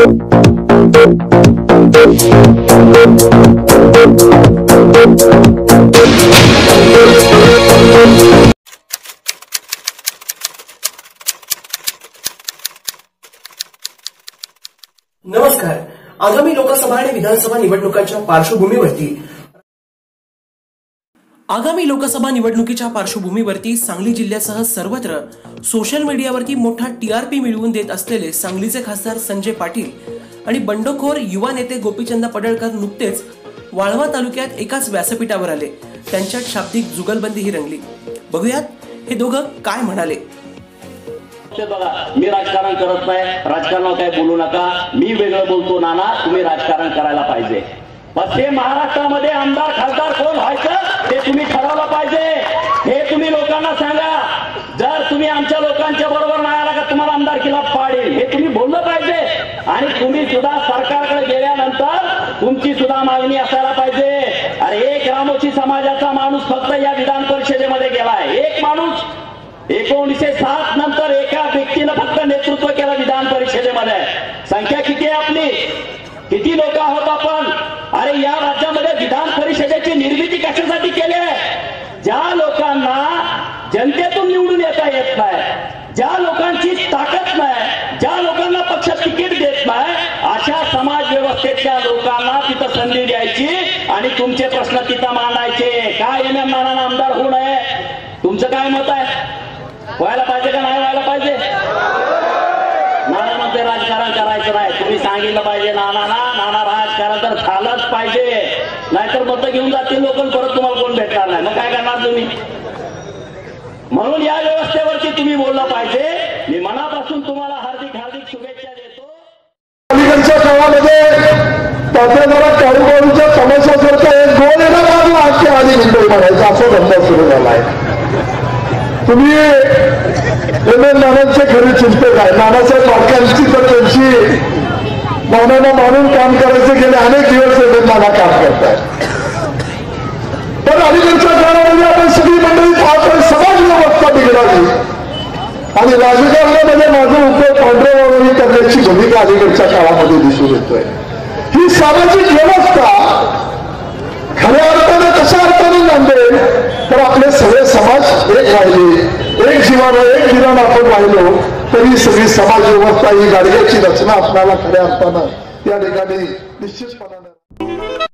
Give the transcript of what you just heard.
नमस्कार. आगामी लोकसभा आणि विधानसभा निवडणुकांच्या पार्श्वभूमीवरती आगामी लोकसभा निवडणुकीच्या पार्श्वभूमीवरती सांगली जिल्ह्यासह सर्वत्र सोशल मीडियावरती मोठा टी आर पी मिळवून देत असलेले सांगलीचे खासदार संजय पाटील आणि बंडखोर युवा नेते गोपीचंद पडळकर नुकतेच वाळवा तालुक्यात एकाच व्यासपीठावर आले. त्यांच्यात शाब्दिक जुगलबंदी ही रंगली. बघूयात हे दोघं काय म्हणाले. बघा मी राजकारण करत नाही राजकारणावर काय बोलू नका. मी वेगळं बोलतो नाना तुम्ही राजकारण करायला पाहिजे. असे महाराष्ट्रामध्ये आमदार खासदार कोण व्हायचं ते तुम्ही ठरवलं पाहिजे. हे तुम्ही लोकांना सांगा. जर तुम्ही आमच्या लोकांच्या बरोबर नाही आला का तुम्हाला आमदारकीला पाडेल हे तुम्ही बोललं पाहिजे. आणि तुम्ही सुद्धा सरकारकडे गेल्यानंतर तुमची सुद्धा मागणी असायला पाहिजे. अरे एक रामोशी समाजाचा माणूस फक्त या विधान परिषदेमध्ये गेलाय. एक माणूस. एकोणीसशे सात नंतर एका व्यक्तीनं फक्त नेतृत्व केलं विधान परिषदेमध्ये. संख्या किती आहे आपली? किती लोक आहोत आपण? अरे या राज्यामध्ये विधान परिषदेची निर्मिती कशासाठी केली आहे? ज्या लोकांना जनतेतून निवडून येता येत नाही ज्या लोकांची ताकद नाही ज्या लोकांना पक्ष तिकीट देत नाही अशा समाज व्यवस्थेतल्या लोकांना तिथं संधी द्यायची आणि तुमचे प्रश्न तिथं मांडायचे. काय एम एम नाना आमदार होऊ नये? तुमचं काय मत आहे? व्हायला पाहिजे का नाही व्हायला पाहिजे? नाना राजकारण करायचं नाही. तुम्ही सांगितलं पाहिजे नाना ना नाना राजकारण तर झालंच पाहिजे. नाहीतर मत घेऊन जातील लोक परत तुम्हाला कोण भेटणार नाही. मग काय करणार तुम्ही? म्हणून या व्यवस्थेवरती तुम्ही बोललं पाहिजे. मी मनापासून तुम्हाला हार्दिक हार्दिक शुभेच्छा देतो. अलीकडच्या काळामध्ये त्याच्या जरा काळूबाळूच्या समस्यासारखा एक गोल येणं लागला आजच्या आधी मुंबई म्हणायचा असा धंदा सुरू झाला आहे तुम्ही एम एन नानांचे खरे चिंतक आहे. नानासाहेब पाटलांची मौनाना मानून काम करायचे गेले अनेक दिवस एम एन काम करतायत. पण अलीकडच्या काळामध्ये आपण सगळी मंडळी पाहतोय समाज व्यवस्था बिघडावी आणि राजकारणामध्ये माझं उपयोग पांढऱ्यावरही करण्याची भूमिका अलीकडच्या काळामध्ये दिसून येतोय. ही सामाजिक व्यवस्था खऱ्या अर्थाने कशा अर्थाने नांदेल तर आपले सगळे समाज एक राहिले. एक जीवानं एक जीवन आपण राहिलो. तरी सगळी समाज व्यवस्था ही गाडग्याची रचना असणारा खऱ्या असताना त्या ठिकाणी निश्चितपणाने